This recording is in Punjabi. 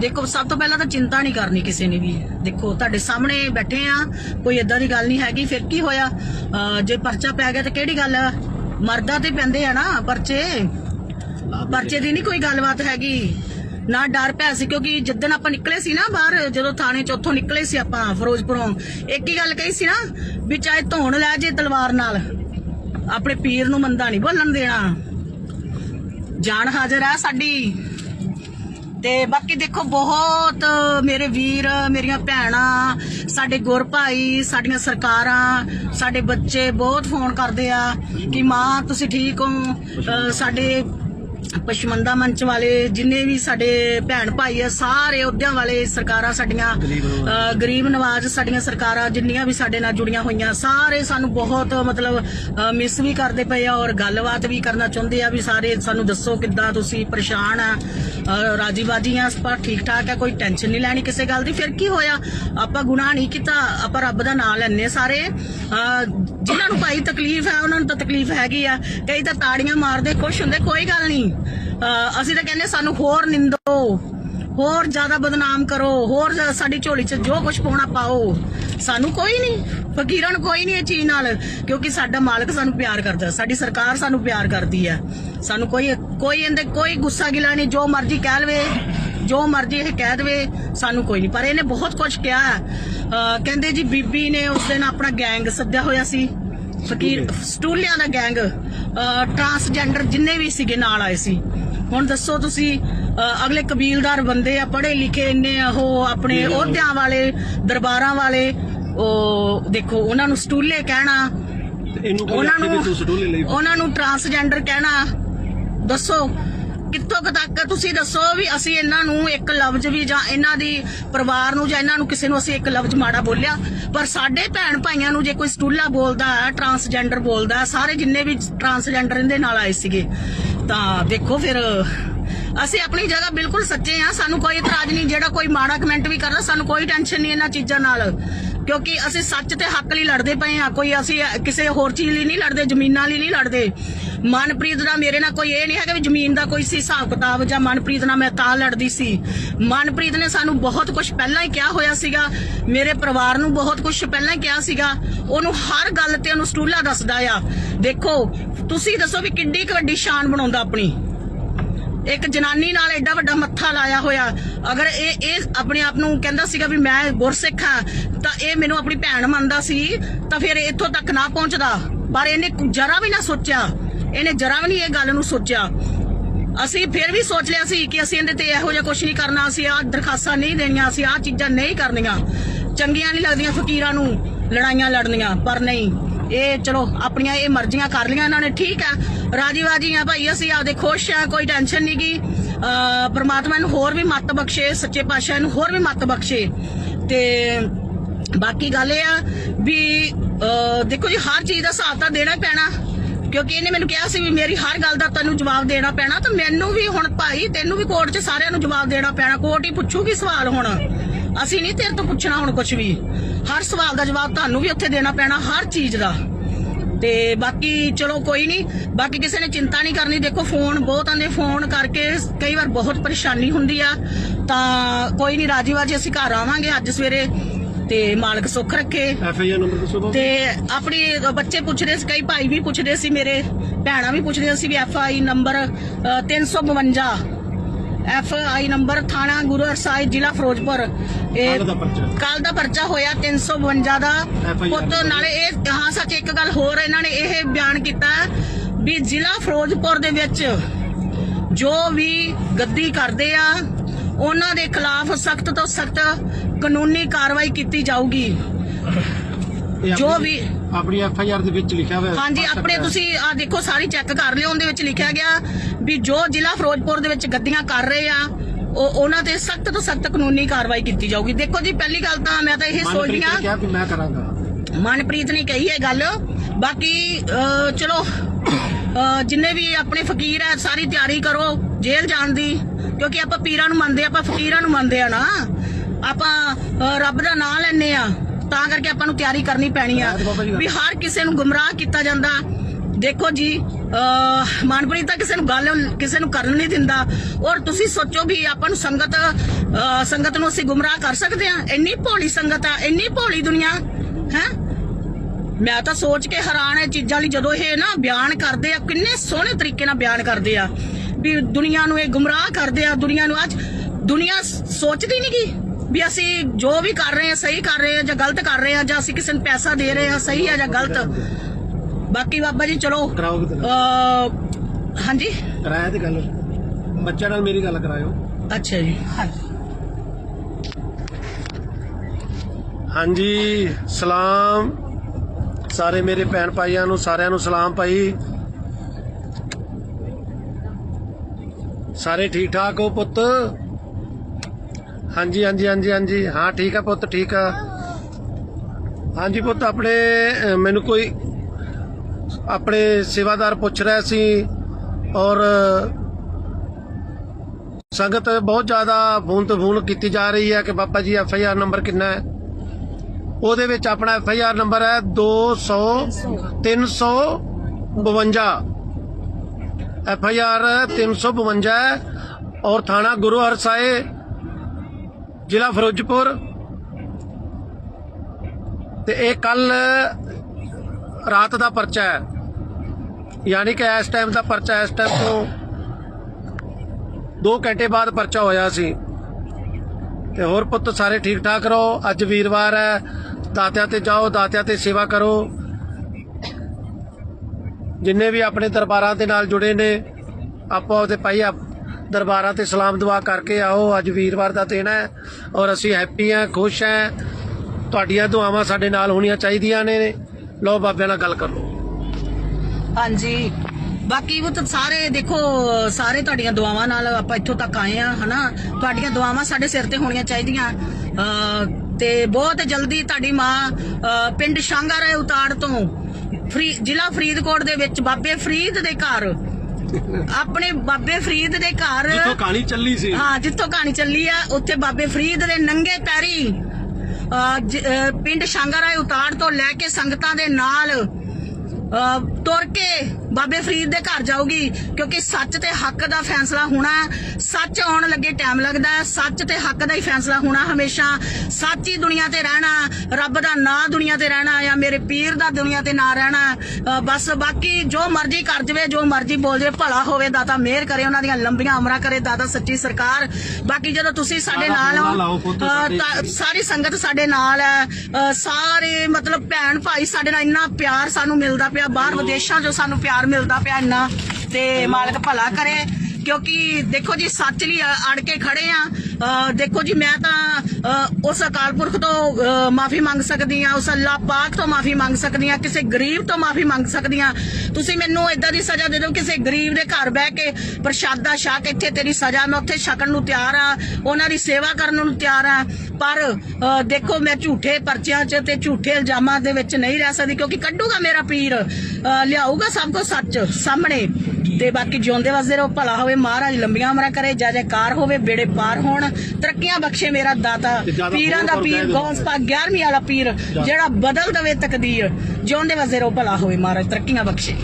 ਦੇਖੋ, ਸਭ ਤੋਂ ਪਹਿਲਾਂ ਤਾਂ ਚਿੰਤਾ ਨਹੀਂ ਕਰਨੀ ਕਿਸੇ ਨੇ ਵੀ। ਦੇਖੋ, ਤੁਹਾਡੇ ਸਾਹਮਣੇ ਬੈਠੇ ਆ, ਕੋਈ ਇਦਾਂ ਦੀ ਗੱਲ ਨਹੀਂ ਹੈਗੀ, ਫਿਰ ਕੀ ਹੋਇਆ? ਜੇ ਪਰਚਾ ਪੈ ਗਿਆ ਤਾਂ ਕਿਹੜੀ ਗੱਲ ਆ? ਮਰਦਾ ਤੇ ਪੈਂਦੇ ਆ ਨਾ ਪਰਚੇ। ਪਰਚੇ ਦੀ ਨਹੀਂ ਕੋਈ ਗੱਲਬਾਤ ਹੈਗੀ। ਨਾ ਡਰ ਪਿਆ ਸੀ, ਕਿਉਂਕਿ ਜਿੱਦਣ ਆਪਾਂ ਨਿਕਲੇ ਸੀ ਨਾ ਬਾਹਰ, ਜਦੋਂ ਥਾਣੇ ਚ ਉੱਥੋਂ ਨਿਕਲੇ ਸੀ ਆਪਾਂ, ਫਿਰੋਜ਼ਪੁਰੋਂ, ਇੱਕ ਹੀ ਗੱਲ ਕਹੀ ਸੀ ਨਾ ਵੀ ਚਾਹੇ ਧੌਣ ਲੈ ਜੇ ਤਲਵਾਰ ਨਾਲ, ਆਪਣੇ ਪੀਰ ਨੂੰ ਮੰਦਾ ਨਹੀਂ ਬੋਲਣ ਦੇਣਾ। ਜਾਨ ਹਾਜ਼ਰ ਆ ਸਾਡੀ। ਤੇ ਬਾਕੀ ਦੇਖੋ ਬਹੁਤ ਮੇਰੇ ਵੀਰ, ਮੇਰੀਆਂ ਭੈਣਾਂ, ਸਾਡੇ ਗੁਰ ਭਾਈ ਸਾਡੀਆਂ ਸਰਕਾਰਾਂ, ਸਾਡੇ ਬੱਚੇ ਬਹੁਤ ਫੋਨ ਕਰਦੇ ਆ ਕਿ ਮਾਂ, ਤੁਸੀਂ ਠੀਕ ਹੋ? ਸਾਡੇ ਪਸ਼ਮੰਦਾ ਮੰਚ ਵਾਲੇ ਜਿੰਨੇ ਵੀ ਸਾਡੇ ਭੈਣ ਭਾਈ ਆ ਸਾਰੇ ਅਹੁਦਿਆਂ ਵਾਲੇ ਸਰਕਾਰਾਂ ਸਾਡੀਆਂ ਗਰੀਬ ਨਵਾਜ। ਸਾਡੀਆਂ ਸਰਕਾਰਾਂ ਜਿੰਨੀਆਂ ਵੀ ਸਾਡੇ ਨਾਲ ਜੁੜੀਆਂ ਹੋਈਆਂ ਸਾਰੇ ਸਾਨੂੰ ਬਹੁਤ ਮਤਲਬ ਮਿਸ ਵੀ ਕਰਦੇ ਪਏ ਆ ਔਰ ਗੱਲਬਾਤ ਵੀ ਕਰਨਾ ਚਾਹੁੰਦੇ ਆ ਵੀ ਸਾਰੇ ਸਾਨੂੰ ਦੱਸੋ ਕਿੱਦਾਂ ਤੁਸੀਂ ਪਰੇਸ਼ਾਨ ਆ ਰਾਜੀ ਬਾਜੀ ਆ ਆਪਾਂ ਠੀਕ ਠਾਕ ਆ ਕੋਈ ਟੈਨਸ਼ਨ ਨਹੀਂ ਲੈਣੀ ਕਿਸੇ ਗੱਲ ਦੀ। ਫਿਰ ਕੀ ਹੋਇਆ? ਆਪਾਂ ਗੁਨਾਹ ਨਹੀਂ ਕੀਤਾ ਆਪਾਂ ਰੱਬ ਦਾ ਨਾਮ ਲੈਣੇ ਸਾਰੇ। ਜਿਨ੍ਹਾਂ ਨੂੰ ਭਾਈ ਤਕਲੀਫ ਹੈ ਉਹਨਾਂ ਨੂੰ ਤਾਂ ਤਕਲੀਫ ਹੈਗੀ ਆ। ਕਈ ਤਾਂ ਤਾੜੀਆਂ ਮਾਰਦੇ ਖੁਸ਼ ਹੁੰਦੇ ਕੋਈ ਗੱਲ ਨਹੀਂ। ਅਹ ਅਸੀਂ ਤਾਂ ਕਹਿੰਦੇ ਸਾਨੂੰ ਹੋਰ ਨਿੰਦੋ, ਹੋਰ ਜ਼ਿਆਦਾ ਬਦਨਾਮ ਕਰੋ, ਹੋਰ ਸਾਡੀ ਝੋਲੀ 'ਚ ਜੋ ਕੁਝ ਪਾਉਣਾ ਪਾਓ। ਸਾਨੂੰ ਕੋਈ ਨਹੀਂ, ਫਕੀਰਾਂ ਨੂੰ ਕੋਈ ਨਹੀਂ ਇਹ ਚੀਜ਼ ਨਾਲ, ਕਿਉਂਕਿ ਸਾਡਾ ਮਾਲਕ ਸਾਨੂੰ ਪਿਆਰ ਕਰਦਾ ਸਾਡੀ ਸਰਕਾਰ ਸਾਨੂੰ ਪਿਆਰ ਕਰਦੀ ਹੈ। ਸਾਨੂੰ ਕੋਈ ਕੋਈ ਇਹਦੇ, ਕੋਈ ਗੁੱਸਾ ਗਿਲਾ ਨਹੀਂ, ਜੋ ਮਰਜ਼ੀ ਕਹਿ ਲਵੇ, ਜੋ ਮਰਜ਼ੀ ਇਹ ਕਹਿ ਦੇਵੇ, ਸਾਨੂੰ ਕੋਈ ਨਹੀਂ। ਪਰ ਇਹਨੇ ਬਹੁਤ ਕੁਝ ਕਿਹਾ ਕਹਿੰਦੇ ਜੀ ਬੀਬੀ ਨੇ ਉਸ ਦਿਨ ਆਪਣਾ ਗੈਂਗ ਸੱਦਿਆ ਹੋਇਆ ਸੀ। ਫਕੀਰ ਸਟੂਲਿਆਂ ਦਾ ਗੈਂਗ ਟਰਾਂਸਜੈਂਡਰ ਜਿੰਨੇ ਵੀ ਸੀਗੇ ਨਾਲ ਆਏ ਸੀ। ਹੁਣ ਦੱਸੋ ਤੁਸੀਂ ਅਹ ਅਗਲੇ ਕਬੀਲਦਾਰ ਬੰਦੇ ਆ ਪੜ੍ਹੇ ਲਿਖੇ ਇੰਨੇ ਉਹ ਆਪਣੇ ਅਹੁਦਿਆਂ ਵਾਲੇ ਦਰਬਾਰਾਂ ਵਾਲੇ ਉਹ ਦੇਖੋ ਉਹਨਾਂ ਨੂੰ ਸਟੂਲੇ ਕਹਿਣਾ ਇਹਨੂੰ ਕੋਈ ਉਹਨਾਂ ਆਖੇ ਵੀ ਤੂੰ ਸਟੂਲੇ ਲਈ। ਨੂੰ ਉਹਨਾਂ ਨੂੰ ਟਰਾਂਸਜੈਂਡਰ ਕਹਿਣਾ। ਦੱਸੋ ਕਿੱਥੋਂ ਕੁ ਤੱਕ ਤੁਸੀਂ ਦੱਸੋ ਵੀ ਅਸੀਂ ਇਹਨਾਂ ਨੂੰ ਇੱਕ ਲਫ਼ਜ਼ ਵੀ ਜਾਂ ਇਹਨਾਂ ਦੀ ਪਰਿਵਾਰ ਨੂੰ ਜਾਂ ਇਹਨਾਂ ਨੂੰ ਕਿਸੇ ਨੂੰ ਅਸੀਂ ਇੱਕ ਲਫ਼ਜ਼ ਮਾੜਾ ਬੋਲਿਆ। ਪਰ ਸਾਡੇ ਭੈਣ ਭਾਈਆਂ ਨੂੰ ਜੇ ਕੋਈ ਸਟੂਲਾ ਬੋਲਦਾ ਹੈ ਟਰਾਂਸਜੈਂਡਰ ਬੋਲਦਾ, ਸਾਰੇ ਜਿੰਨੇ ਵੀ ਟਰਾਂਸਜੈਂਡਰ ਇਹਦੇ ਨਾਲ ਆਏ ਸੀਗੇ, ਤਾਂ ਦੇਖੋ ਫਿਰ ਅਸੀਂ ਆਪਣੀ ਜਗ੍ਹਾ ਬਿਲਕੁਲ ਸੱਚੇ ਆ ਸਾਨੂੰ ਕੋਈ ਇਤਰਾਜ਼ ਨਹੀਂ, ਜਿਹੜਾ ਕੋਈ ਮਾੜਾ ਕਮੈਂਟ ਵੀ ਕਰਦਾ, ਸਾਨੂੰ ਕੋਈ ਟੈਨਸ਼ਨ ਨਹੀਂ ਇਹਨਾਂ ਚੀਜ਼ਾਂ ਨਾਲ। ਕਿਉਂਕਿ ਅਸੀਂ ਸੱਚ ਤੇ ਹੱਕ ਲਈ ਲੜਦੇ ਪਏ ਆ ਕੋਈ ਅਸੀਂ ਕਿਸੇ ਹੋਰ ਚੀਜ਼ ਲਈ ਨਹੀਂ ਲੜਦੇ, ਜ਼ਮੀਨਾਂ ਲਈ ਨਹੀਂ ਲੜਦੇ। ਮਨਪ੍ਰੀਤ ਦਾ ਮੇਰੇ ਨਾਲ ਕੋਈ ਇਹ ਨਹੀਂ ਹੈਗਾ ਵੀ ਜ਼ਮੀਨ ਦਾ ਕੋਈ ਸੀ ਹਿਸਾਬ ਕਿਤਾਬ ਜਾਂ ਮਨਪ੍ਰੀਤ ਨਾਲ ਮੈਂ ਤਾਂ ਲੜਦੀ ਸੀ। ਮਨਪ੍ਰੀਤ ਨੇ ਸਾਨੂੰ ਬਹੁਤ ਕੁਝ ਪਹਿਲਾਂ ਹੀ ਕਿਹਾ ਹੋਇਆ ਸੀਗਾ, ਮੇਰੇ ਪਰਿਵਾਰ ਨੂੰ ਬਹੁਤ ਕੁਝ ਪਹਿਲਾਂ ਹੀ ਕਿਹਾ ਸੀਗਾ। ਉਹਨੂੰ ਹਰ ਗੱਲ ਤੇ ਉਹਨੂੰ ਸਟੂਲਾ ਦੱਸਦਾ ਆ। ਦੇਖੋ, ਤੁਸੀਂ ਦੱਸੋ ਵੀ ਕਿੱਡੀ ਕੁ ਵੱਡੀ ਸ਼ਾਨ ਬਣਾਉਂਦਾ ਆਪਣੀ। ਇੱਕ ਜਨਾਨੀ ਨਾਲ ਐਡਾ ਵੱਡਾ ਮੱਥਾ ਲਾਇਆ ਹੋਇਆ। ਅਗਰ ਇਹ ਇਹ ਆਪਣੇ ਆਪ ਨੂੰ ਕਹਿੰਦਾ ਸੀਗਾ ਵੀ ਮੈਂ ਗੁਰਸਿੱਖ ਹਾਂ, ਤਾਂ ਇਹ ਮੈਨੂੰ ਆਪਣੀ ਭੈਣ ਮੰਨਦਾ ਸੀ, ਤਾਂ ਫਿਰ ਇੱਥੋਂ ਤੱਕ ਨਾ ਪਹੁੰਚਦਾ। ਪਰ ਇਹਨੇ ਜਰਾ ਵੀ ਨਾ ਸੋਚਿਆ। ਇਹਨੇ ਜਰਾ ਵੀ ਨਹੀਂ ਇਹ ਗੱਲ ਨੂੰ ਸੋਚਿਆ। ਅਸੀਂ ਫਿਰ ਵੀ ਸੋਚ ਲਿਆ ਸੀ ਕਿ ਅਸੀਂ ਇਹਦੇ ਤੇ ਇਹੋ ਜਿਹਾ ਕੁਝ ਨਹੀਂ ਕਰਨਾ, ਅਸੀਂ ਆਹ ਦਰਖਾਸਤਾਂ ਨਹੀਂ ਦੇਣੀਆਂ, ਅਸੀਂ ਆਹ ਚੀਜ਼ਾਂ ਨਹੀਂ ਕਰਨੀਆਂ। ਚੰਗੀਆਂ ਨਹੀਂ ਲੱਗਦੀਆਂ ਫਕੀਰਾਂ ਨੂੰ, ਲੜਾਈਆਂ ਲੜਨੀਆਂ, ਪਰ ਨਹੀਂ। ਇਹ ਚਲੋ, ਆਪਣੀਆਂ ਇਹ ਮਰਜ਼ੀਆਂ ਕਰ ਲੀਆਂ ਇਹਨਾਂ ਨੇ, ਠੀਕ ਆ। ਰਾਜੀ ਬਾਜੀ ਆ ਭਾਈ, ਅਸੀਂ ਆਪਦੇ ਖੁਸ਼ ਆ, ਕੋਈ ਟੈਨਸ਼ਨ ਨਹੀਂ ਗੀ। ਅਹ, ਪ੍ਰਮਾਤਮਾ ਨੂੰ ਹੋਰ ਵੀ ਮੱਤ ਬਖਸ਼ੇ, ਸੱਚੇ ਪਾਤਸ਼ਾਹ ਨੂੰ ਹੋਰ ਵੀ ਮੱਤ ਬਖਸ਼ੇ। ਤੇ ਬਾਕੀ ਗੱਲ ਇਹ ਆ ਵੀ ਦੇਖੋ ਜੀ, ਹਰ ਚੀਜ਼ ਦਾ ਹਿਸਾਬ ਤਾਂ ਦੇਣਾ ਪੈਣਾ। ਕਿਉਂਕਿ ਇਹਨੇ ਮੈਨੂੰ ਕਿਹਾ ਸੀ ਵੀ ਮੇਰੀ ਹਰ ਗੱਲ ਦਾ ਤੈਨੂੰ ਜਵਾਬ ਦੇਣਾ ਪੈਣਾ, ਤੇ ਮੈਨੂੰ ਵੀ ਹੁਣ ਭਾਈ, ਤੈਨੂੰ ਵੀ ਕੋਰਟ 'ਚ ਸਾਰਿਆਂ ਨੂੰ ਜਵਾਬ ਦੇਣਾ ਪੈਣਾ। ਕੋਰਟ ਹੀ ਪੁੱਛੂਗੀ ਸਵਾਲ ਹੁਣ। ਅਸੀਂ ਨਹੀਂ ਤੇਰੇ ਤੋਂ ਪੁੱਛਣਾ ਹੁਣ ਕੁਝ ਵੀ। ਹਰ ਸਵਾਲ ਦਾ ਜਵਾਬ ਤੁਹਾਨੂੰ ਵੀ ਉੱਥੇ ਦੇਣਾ ਪੈਣਾ, ਹਰ ਚੀਜ਼ ਦਾ। ਤੇ ਬਾਕੀ ਚਲੋ ਕੋਈ ਨਹੀਂ, ਬਾਕੀ ਕਿਸੇ ਨੇ ਚਿੰਤਾ ਨਹੀਂ ਕਰਨੀ। ਦੇਖੋ, ਫੋਨ ਬਹੁਤ ਆਂਦੇ ਫੋਨ ਕਰਕੇ ਕਈ ਵਾਰ ਬਹੁਤ ਪਰੇਸ਼ਾਨੀ ਹੁੰਦੀ ਆ। ਤਾਂ ਕੋਈ ਨਹੀਂ ਰਾਜੀ ਬਾਜੀ ਅਸੀਂ ਘਰ ਆਵਾਂਗੇ। ਅੱਜ ਸਵੇਰੇ ਤੇ ਮਾਲਕ ਸੁੱਖ ਰੱਖੇ। ਐਫ ਆਈ ਆਰ ਨੰਬਰ ਦੱਸੋ ਬਾਬੂ ਤੇ ਆਪਣੀ ਬੱਚੇ ਪੁੱਛਦੇ ਸੀ ਕਈ ਭਾਈ ਵੀ ਪੁੱਛਦੇ ਸੀ ਮੇਰੇ ਭੈਣਾਂ ਵੀ ਪੁੱਛਦੇ ਸੀ ਵੀ ਐਫ ਆਈ ਨੰਬਰ ਅ, 352 ਐਫ ਆਈ ਨੰਬਰ ਥਾਣਾ ਗੁਰੂ ਸਾਹਿਬ ਜ਼ਿਲ੍ਹਾ ਫਿਰੋਜ਼ਪੁਰ। ਕੱਲ੍ਹ ਦਾ ਪਰਚਾ। ਕੱਲ ਦਾ ਪਰਚਾ ਹੋਇਆ 352 ਦਾ। FIR ਪੁੱਤ ਨਾਲੇ ਇਹ ਹਾਂ ਸੱਚ ਇੱਕ ਗੱਲ ਹੋਰ ਇਹਨਾਂ ਨੇ ਇਹ ਬਿਆਨ ਕੀਤਾ ਵੀ ਜ਼ਿਲ੍ਹਾ ਫਿਰੋਜ਼ਪੁਰ ਦੇ ਵਿੱਚ ਜੋ ਵੀ ਗੱਦੀ ਕਰਦੇ ਆ ਉਹਨਾਂ ਦੇ ਖਿਲਾਫ ਸਖਤ ਤੋਂ ਸਖਤ ਕਾਨੂੰਨੀ ਕਾਰਵਾਈ ਕੀਤੀ ਜਾਊਗੀ। ਜੋ ਵੀ- ਆਪਣੀ ਐਫ ਆਈ ਆਰ ਦੇ ਵਿੱਚ ਲਿਖਿਆ ਹੋਇਆ ਹਾਂਜੀ ਆਪਣੇ। ਤੁਸੀਂ ਆ ਦੇਖੋ ਸਾਰੀ ਚੈੱਕ ਕਰ ਲਿਓ ਉਹਦੇ ਵਿੱਚ ਲਿਖਿਆ ਗਿਆ ਵੀ ਜੋ ਜ਼ਿਲ੍ਹਾ ਫਿਰੋਜ਼ਪੁਰ ਦੇ ਵਿੱਚ ਗੱਦੀਆਂ ਕਰ ਰਹੇ ਆ ਉਹ ਉਹਨਾਂ ਤੇ ਸਖਤ ਤੋਂ ਸਖਤ ਕਾਨੂੰਨੀ ਕਾਰਵਾਈ ਕੀਤੀ ਜਾਊਗੀ। ਦੇਖੋ ਜੀ ਪਹਿਲੀ ਗੱਲ ਤਾਂ ਮੈਂ ਤਾਂ ਇਹ ਸੋਚਦੀ ਆ ਕਿਹਾ ਮੈਂ ਕਰਾਂਗਾ। ਮਨਪ੍ਰੀਤ ਨੇ ਕਹੀ ਇਹ ਗੱਲ। ਬਾਕੀ ਚਲੋ ਜਿੰਨੇ ਵੀ ਆਪਣੇ ਫਕੀਰ ਆ ਸਾਰੀ ਤਿਆਰੀ ਕਰੋ ਜੇਲ੍ਹ ਜਾਣ ਦੀ ਕਿਉਂਕਿ ਆਪਾਂ ਪੀਰਾਂ ਨੂੰ ਮੰਨਦੇ ਆਪਾਂ ਫਕੀਰਾਂ ਨੂੰ ਮੰਨਦੇ ਆ ਨਾ। ਆਪਾਂ ਰੱਬ ਦਾ ਨਾਮ ਲੈਨੇ ਆ। ਤਾਂ ਕਰਕੇ ਆਪਾਂ ਨੂੰ ਤਿਆਰੀ ਕਰਨੀ ਪੈਣੀ ਆ। ਵੀ ਹਰ ਕਿਸੇ ਨੂੰ ਗੁੰਮਰਾਹ ਕੀਤਾ ਜਾਂਦਾ। ਦੇਖੋ ਜੀ ਮਨਪ੍ਰੀਤ ਤਾਂ ਕਿਸੇ ਨੂੰ ਗੱਲ ਕਿਸੇ ਨੂੰ ਕਰਨ ਨਹੀਂ ਦਿੰਦਾ। ਔਰ ਤੁਸੀਂ ਸੋਚੋ ਵੀ ਆਪਾਂ ਨੂੰ ਸੰਗਤ ਸੰਗਤ ਨੂੰ ਅਸੀਂ ਗੁੰਮਰਾਹ ਕਰ ਸਕਦੇ ਹਾਂ ਇੰਨੀ ਭੋਲੀ ਸੰਗਤ ਆ ਇੰਨੀ ਭੋਲੀ ਦੁਨੀਆ ਹੈ? ਮੈਂ ਤਾਂ ਸੋਚ ਕੇ ਹੈਰਾਨ ਹੈ ਚੀਜ਼ਾਂ ਲਈ ਜਦੋਂ ਇਹ ਨਾ ਬਿਆਨ ਕਰਦੇ ਆ ਕਿੰਨੇ ਸੋਹਣੇ ਤਰੀਕੇ ਨਾਲ ਬਿਆਨ ਕਰਦੇ ਆ। ਵੀ ਦੁਨੀਆ ਨੂੰ ਇਹ ਗੁੰਮਰਾਹ ਕਰਦੇ ਆ ਦੁਨੀਆ ਨੂੰ ਅੱਜ ਦੁਨੀਆ ਸੋਚਦੀ ਨਹੀਂ ਗੀ ਵੀ ਅਸੀਂ ਜੋ ਵੀ ਕਰ ਰਹੇ ਆ ਸਹੀ ਕਰ ਰਹੇ ਆ ਜਾਂ ਗਲਤ ਕਰ ਰਹੇ ਆ ਜਾਂ ਅਸੀਂ ਕਿਸੇ ਨੂੰ ਪੈਸਾ ਦੇ ਰਹੇ ਆ ਸਹੀ ਆ ਜਾਂ ਗਲਤ। ਬਾਕੀ ਬਾਬਾ ਜੀ ਚਲੋ ਕਰਾਓ ਕਿਤੇ ਅ ਹਾਂਜੀ? ਕਰਾਇਆ ਤੇ ਗੱਲ। ਬੱਚਿਆਂ ਨਾਲ ਮੇਰੀ ਗੱਲ ਕਰਾਇਓ। ਅੱਛਾ ਜੀ। ਹਾਂਜੀ ਸਲਾਮ। ਸਾਰੇ ਮੇਰੇ ਭੈਣ ਭਾਈਆਂ ਨੂੰ ਸਾਰਿਆਂ ਨੂੰ ਸਲਾਮ ਭਾਈ। ਸਾਰੇ ਠੀਕ ਠਾਕ ਹੋ ਪੁੱਤ? ਹਾਂਜੀ ਹਾਂਜੀ ਹਾਂਜੀ ਹਾਂਜੀ। ਹਾਂ, ਠੀਕ ਆ ਪੁੱਤ, ਠੀਕ ਆ। ਹਾਂਜੀ ਪੁੱਤ, ਆਪਣੇ ਮੈਨੂੰ ਕੋਈ ਆਪਣੇ ਸੇਵਾਦਾਰ ਪੁੱਛ ਰਿਹਾ ਸੀ ਔਰ ਸੰਗਤ ਬਹੁਤ ਜ਼ਿਆਦਾ ਫੋਨ ਤੋਂ ਫੋਨ ਕੀਤੀ ਜਾ ਰਹੀ ਹੈ ਕਿ Baba ji F I R number ਕਿੰਨਾ ਹੈ? ਉਹਦੇ ਵਿੱਚ ਆਪਣਾ ਐਫ ਆਈ ਆਰ ਨੰਬਰ ਹੈ 200 352 ਐਫ ਆਈ ਆਰ 352 ਹੈ ਔਰ ਥਾਣਾ ਗੁਰੂ ਹਰ ਹਰਸਾਏ ਜ਼ਿਲ੍ਹਾ ਫਿਰੋਜ਼ਪੁਰ। ਤੇ ਇਹ ਕੱਲ ਰਾਤ ਦਾ ਪਰਚਾ ਹੈ। ਯਾਨੀ ਕਿ ਇਸ ਟਾਈਮ ਦਾ ਪਰਚਾ, ਇਸ ਟਾਈਮ ਤੋਂ 2 ਘੰਟੇ ਬਾਅਦ ਪਰਚਾ ਹੋਇਆ ਸੀ। ਤੇ ਹੋਰ ਪੁੱਤ ਸਾਰੇ ਠੀਕ ਠਾਕ ਰਹੋ। ਅੱਜ ਵੀਰਵਾਰ ਹੈ। ਦਾਤਿਆਂ ਤੇ ਜਾਓ, ਦਾਤਿਆਂ ਤੇ ਸੇਵਾ ਕਰੋ। ਜਿੰਨੇ ਵੀ ਆਪਣੇ ਦਰਬਾਰਾਂ ਦੇ ਨਾਲ ਜੁੜੇ ਨੇ ਆਪੋ ਉਹਦੇ ਭਾਈ ਆਪ- ਦਰਬਾਰਾਂ ਤੇ ਸਲਾਮ ਦੁਆ ਕਰਕੇ ਆਓ। ਅੱਜ ਵੀਰਵਾਰ ਦਾ ਦਿਨ ਹੈ ਔਰ ਅਸੀਂ ਹੈਪੀ ਹਾਂ, ਖੁਸ਼ ਹਾਂ। ਤੁਹਾਡੀਆਂ ਦੁਆਵਾਂ ਸਾਡੇ ਨਾਲ ਹੋਣੀਆਂ ਚਾਹੀਦੀਆਂ ਨੇ। ਲਓ ਬਾਬਿਆਂ ਨਾਲ ਗੱਲ ਕਰੋ। ਹਾਂਜੀ। ਬਾਕੀ ਉਹ ਤਾਂ ਸਾਰੇ ਦੇਖੋ, ਸਾਰੇ ਤੁਹਾਡੀਆਂ ਦੁਆਵਾਂ ਨਾਲ ਆਪਾਂ ਇੱਥੋਂ ਤੱਕ ਆਏ ਆ ਹਨਾ? ਤੁਹਾਡੀਆਂ ਦੁਆਵਾਂ ਸਾਡੇ ਸਿਰ ਤੇ ਹੋਣੀਆਂ ਚਾਹੀਦੀਆਂ। ਤੇ ਬਹੁਤ ਜਲਦੀ ਤੁਹਾਡੀ ਮਾਂ ਅਹ ਪਿੰਡ ਸ਼ਾਂਗਾਰੇ ਉਤਾੜ ਤੋਂ। ਫਰੀ, ਜ਼ਿਲ੍ਹਾ ਫਰੀਦਕੋਟ ਦੇ ਵਿੱਚ ਬਾਬੇ ਫਰੀਦ ਦੇ ਘਰ ਆਪਣੇ ਬਾਬੇ ਫਰੀਦ ਦੇ ਘਰ। ਜਿੱਥੋਂ ਕਹਾਣੀ ਚੱਲੀ ਸੀ। ਹਾਂ ਜਿੱਥੋਂ ਕਹਾਣੀ ਚੱਲੀ ਆ ਉੱਥੇ ਬਾਬੇ ਫਰੀਦ ਦੇ ਨੰਗੇ ਪੈਰੀ ਪਿੰਡ ਸ਼ਾਂਗਰਾਏ ਉਤਾੜ ਤੋਂ ਲੈ ਕੇ ਸੰਗਤਾਂ ਦੇ ਨਾਲ ਤੁਰ ਕੇ ਬਾਬੇ ਫਰੀਦ ਦੇ ਘਰ ਜਾਊਗੀ ਕਿਉਂਕਿ ਸੱਚ ਤੇ ਹੱਕ ਦਾ ਫੈਸਲਾ ਹੋਣਾ। ਸੱਚ ਆਉਣ ਲੱਗੇ ਟਾਈਮ ਲੱਗਦਾ ਹੈ। ਸੱਚ ਤੇ ਹੱਕ ਦਾ ਹੀ ਫੈਸਲਾ ਹੋਣਾ ਹਮੇਸ਼ਾ। ਸੱਚ ਹੀ ਦੁਨੀਆ ਤੇ ਰਹਿਣਾ ਰੱਬ ਦਾ ਨਾਂ ਦੁਨੀਆ ਤੇ ਰਹਿਣਾ ਜਾਂ ਮੇਰੇ ਪੀਰ ਦਾ ਦੁਨੀਆ ਤੇ ਨਾਂ ਰਹਿਣਾ ਬਸ ਬਾਕੀ ਜੋ ਮਰਜ਼ੀ ਕਰ ਜਵੇ ਜੋ ਮਰਜ਼ੀ ਬੋਲ ਜਵੇ ਭਲਾ ਹੋਵੇ ਦਾਤਾ ਮਿਹਰ ਕਰੇ ਉਹਨਾਂ ਦੀਆਂ ਲੰਬੀਆਂ ਉਮਰਾਂ ਕਰੇ ਦਾਤਾ ਸੱਚੀ ਸਰਕਾਰ। ਬਾਕੀ ਜਦੋਂ ਤੁਸੀਂ ਸਾਡੇ ਨਾਲ ਹੋ ਸਾਰੀ ਸੰਗਤ ਸਾਡੇ ਨਾਲ ਹੈ। ਸਾਰੇ ਮਤਲਬ ਭੈਣ ਭਾਈ ਸਾਡੇ ਨਾਲ ਇੰਨਾ ਪਿਆਰ ਸਾਨੂੰ ਮਿਲਦਾ ਪਿਆ। ਬਾਹਰ ਵਿਦੇਸ਼ਾਂ 'ਚੋਂ ਸਾਨੂੰ ਪਿਆਰ ਮਿਲਦਾ ਪਿਆ ਇੰਨਾ ਤੇ ਮਾਲਕ ਭਲਾ ਕਰੇ ਕਿਉਂਕਿ ਦੇਖੋ ਜੀ ਸੱਚ ਲਈ ਅੜ ਕੇ ਖੜੇ ਆ ਦੇਖੋ ਜੀ, ਮੈਂ ਤਾਂ ਉਸ ਅਕਾਲ ਪੁਰਖ ਤੋਂ ਮਾਫੀ ਮੰਗ ਸਕਦੀ ਆ ਉਸ ਅੱਲਾਹ ਪਾਕ ਤੋਂ ਮਾਫੀ ਮੰਗ ਸਕਦੀ ਆ ਕਿਸੇ ਗਰੀਬ ਤੋਂ ਮਾਫੀ ਮੰਗ ਸਕਦੀ ਆ ਤੁਸੀਂ ਮੈਨੂੰ ਇਦਾਂ ਦੀ ਸਜ਼ਾ ਦੇ ਦਿਓ, ਕਿਸੇ ਗਰੀਬ ਦੇ ਘਰ ਬਹਿ ਕੇ ਪ੍ਰਸ਼ਾਦਾ ਛਕ ਇੱਥੇ ਤੇਰੀ ਸਜ਼ਾ, ਮੈਂ ਉੱਥੇ ਛਕਣ ਨੂੰ ਤਿਆਰ ਆ ਉਹਨਾਂ ਦੀ ਸੇਵਾ ਕਰਨ ਨੂੰ ਤਿਆਰ ਆ ਪਰ ਦੇਖੋ, ਮੈਂ ਝੂਠੇ ਪਰਚਿਆਂ 'ਚ ਤੇ ਝੂਠੇ ਇਲਜ਼ਾਮਾਂ ਦੇ ਵਿੱਚ ਨਹੀਂ ਰਹਿ ਸਕਦੀ, ਕਿਉਂਕਿ ਕੱਢੂਗਾ ਮੇਰਾ ਪੀਰ ਲਿਆਊਗਾ ਸਭ ਕੁਝ ਸੱਚ ਸਾਹਮਣੇ। ਤੇ ਬਾਕੀ ਜਿਉਂਦੇ ਵਸਦੇ ਰਹੋ, ਭਲਾ ਹੋਵੇ ਮਹਾਰਾਜ, ਲੰਬੀਆਂ ਉਮਰਾਂ ਕਰੇ, ਜੈ ਜੈਕਾਰ ਹੋਵੇ ਬੇੜੇ ਪਾਰ ਹੋਣ। ਤਰੱਕੀਆਂ ਬਖਸ਼ੇ ਮੇਰਾ ਦਾਤਾ। ਪੀਰਾਂ ਦਾ ਪੀਰ। ਗੌਸ ਪਾ 11ਵੀਂ ਵਾਲਾ ਪੀਰ ਜਿਹੜਾ ਬਦਲ ਦਵੇ ਤਕਦੀਰ ਜਿਉਂਦੇ ਵਸਦੇ ਰਹੋ ਭਲਾ ਹੋਵੇ ਮਹਾਰਾਜ ਤਰੱਕੀਆਂ ਬਖਸ਼ੇ।